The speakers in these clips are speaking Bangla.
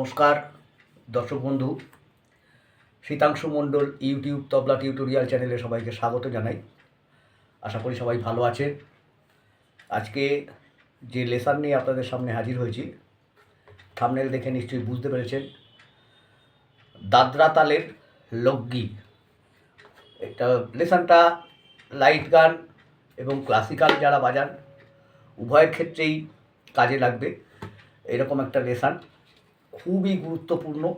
নমস্কার, দর্শক বন্ধু, শীতাংশু মণ্ডল ইউটিউব তবলা টিউটোরিয়াল চ্যানেলে সবাইকে স্বাগত জানাই। আশা করি সবাই ভালো আছেন। আজকে যে লেসান নিয়ে আপনাদের সামনে হাজির হয়েছি, থামনেল দেখে নিশ্চয়ই বুঝতে পেরেছেন, দাদরা তালের লগ্গি। এটা লেসানটা লাইট গান এবং ক্লাসিক্যাল যারা বাজান, উভয়ের ক্ষেত্রেই কাজে লাগবে, এরকম একটা লেসান খুবই গুরুত্বপূর্ণ।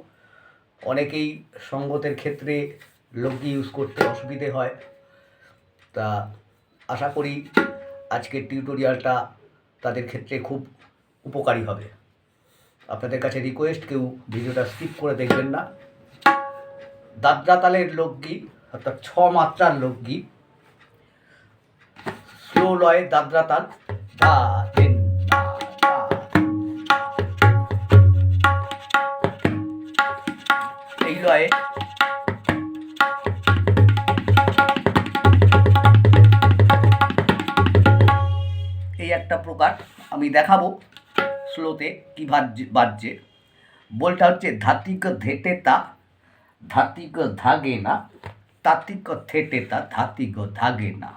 অনেকেই সঙ্গতের ক্ষেত্রে লগ্গি ইউজ করতে অসুবিধে হয়। তা আশা করি আজকের টিউটোরিয়ালটা তাদের ক্ষেত্রে খুব উপকারী হবে। আপনাদের কাছে রিকোয়েস্ট কেউ ভিডিওটা স্কিপ করে দেখবেন না। দাদরা তালের লগ্গি, অর্থাৎ ছ মাত্রার লগ্গি। স্লো লয় দাদরা তাল ধা এই একটা প্রকার আমি দেখাবো স্লোতে কী বাজছে। বলটা হচ্ছে ধাতিক ধেটে তা, ধাতিক ধাগে না, তাতিক থেটে তা, ধাতিক ধাগে না।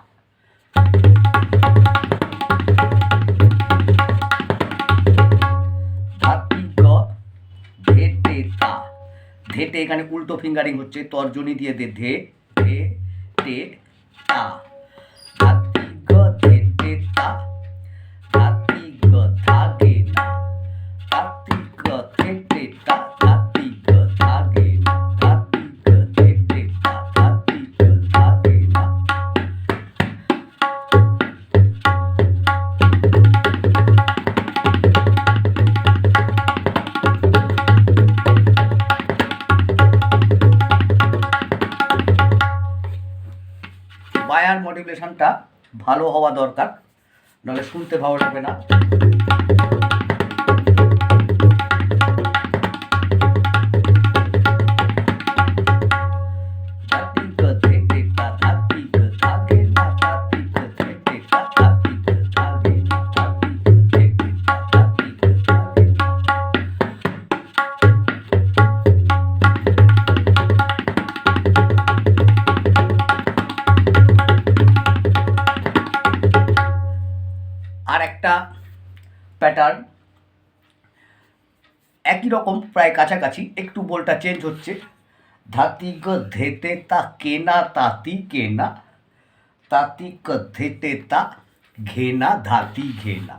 ধেটে এখানে উল্টো ফিঙ্গারিং হচ্ছে, তর্জনী দিয়ে দে, ধে ধে টে তা। ধাতিক ধেটে তা থেটে তা বায়ার মডিউলেশনটা ভালো হওয়া দরকার। নাহলে শুনতে ভালো লাগবে না। একই রকম, প্রায় কাছাকাছি, একটু বলটা চেঞ্জ হচ্ছে। ধাতিক ধেতে তা কেনা, তাতি কেনা তাতিক ধেতে তা ঘেনা, ধাতি ঘেনা।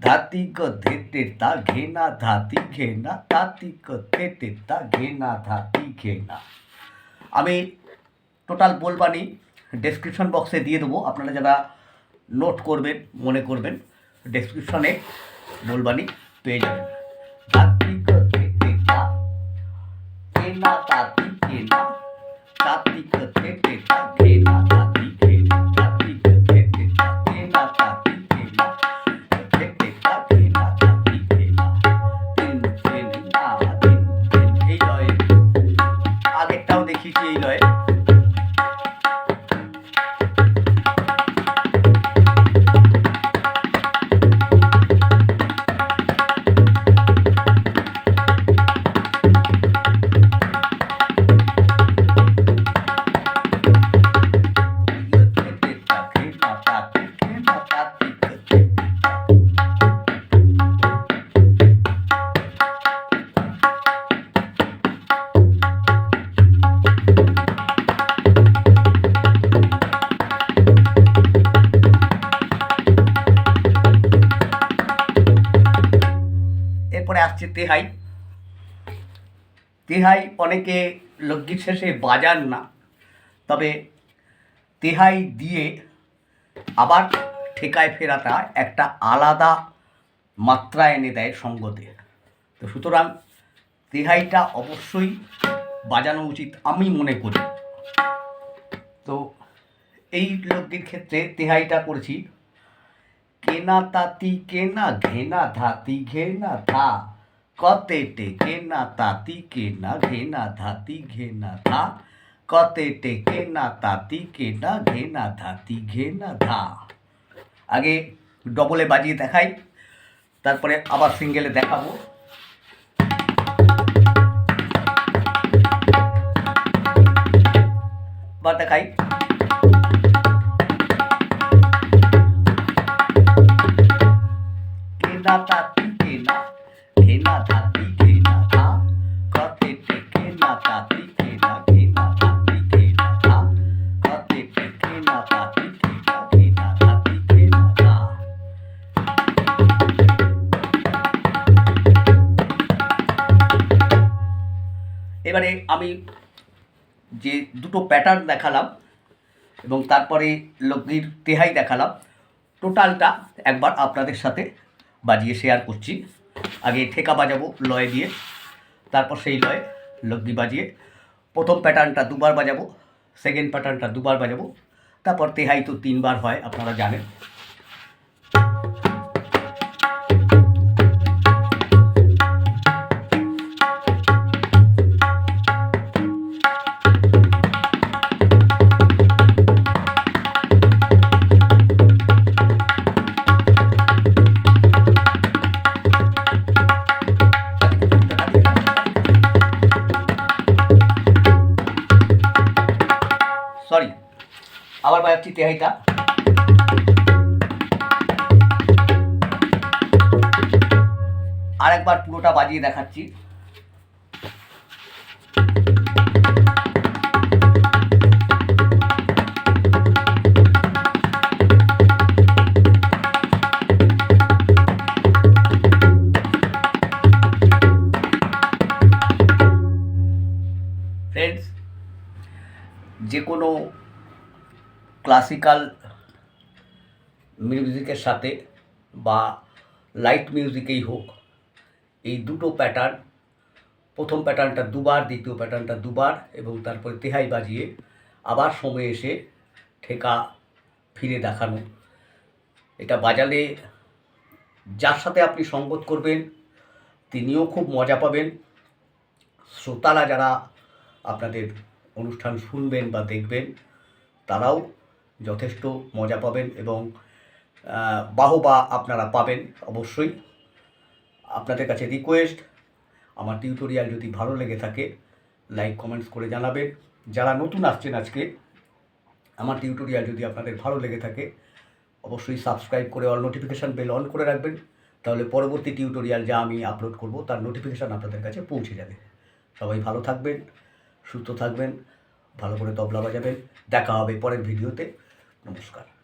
ধাতিক ধেতে তা ঘেনা, ধাতি ঘেনা তাতিক ধেতে তা ঘেনা, ধাতি ঘেনা। আমি টোটাল বলবানি ডেসক্রিপশন বক্সে দিয়ে দেবো। আপনারা যারা নোট করবেন, মনে করবেন ডেসক্রিপশনে বলবানি পেয়ে যাবেন। কেনা তাতি কেনা তাত্ত্বিক থেকে তা এরপরে আসছে তেহাই। তেহাই অনেকে লগ্গির শেষে বাজান না। তবে তেহাই দিয়ে আবার ঠেকায় ফেরাটা একটা আলাদা মাত্রা এনে দেয় সঙ্গতে তো সুতরাং তেহাইটা অবশ্যই বাজানো উচিত আমি মনে করি। তো এই লগ্গির ক্ষেত্রে তেহাইটা করেছি। কেনা তাতি, কেনা ঘেনা ধাতি, ঘেনা ধা কতেটে কেনা তাতি, কেনা ঘেনা ধাতি, ঘেনা ধা কতেটে কেনা তাতি, কেনা ঘেনা ধাতি, ঘেনা ধা আগে ডবলে বাজিয়ে দেখাই, তারপরে আবার সিঙ্গেলে দেখাবো। বা দেখাই। কেনা তাতি কেনা কেনা তাতি কেনা থা কতে টে কেনা তাতি কেনা কেনা তাতি কেনা থা কতে টে কেনা তাতি কেনা কেনা তাতি কেনা থা এবারে আমি যে দুটো প্যাটার্ন দেখালাম এবং তারপরে লগ্নির তেহাই দেখালাম টোটালটা একবার আপনাদের সাথে বাজিয়ে শেয়ার করছি। আগে ঠেকা বাজাবো, লয় দিয়ে, তারপর সেই লয়ে লগ্নি বাজিয়ে, প্রথম প্যাটার্নটা দুবার বাজাবো সেকেন্ড প্যাটার্নটা দুবার বাজাবো, তারপর তেহাই তো তিনবার হয়, আপনারা জানেন। আবার বাজাচ্ছি তেহাইটা। আর একবার পুরোটা বাজিয়ে দেখাচ্ছি। ক্লাসিক্যাল মিউজিকের সাথে বা লাইট মিউজিকেই হোক, এই দুটো প্যাটার্ন প্রথম প্যাটার্নটা দুবার, দ্বিতীয় প্যাটার্নটা দুবার এবং তারপরে তেহাই বাজিয়ে আবার সময় এসে ঠেকা ফিরে দেখানো। এটা বাজালে যার সাথে আপনি সঙ্গত করবেন, তিনিও খুব মজা পাবেন। শ্রোতারা যারা আপনাদের অনুষ্ঠান শুনবেন বা দেখবেন, তারাও যথেষ্ট মজা পাবেন এবং বাহবা আপনারা পাবেন অবশ্যই। আপনাদের কাছে রিকোয়েস্ট আমার টিউটোরিয়াল যদি ভালো লেগে থাকে লাইক কমেন্টস করে জানাবেন। যারা নতুন আসছেন আজকে, আমার টিউটোরিয়াল যদি আপনাদের ভালো লেগে থাকে, অবশ্যই সাবস্ক্রাইব করে অল নোটিফিকেশান বেল অন করে রাখবেন। তাহলে পরবর্তী টিউটোরিয়াল যা আমি আপলোড করব, তার নোটিফিকেশান আপনাদের কাছে পৌঁছে যাবে। সবাই ভালো থাকবেন, সুস্থ থাকবেন, ভালো করে তবলা বাজাবেন। দেখা হবে পরের ভিডিওতে নমস্কার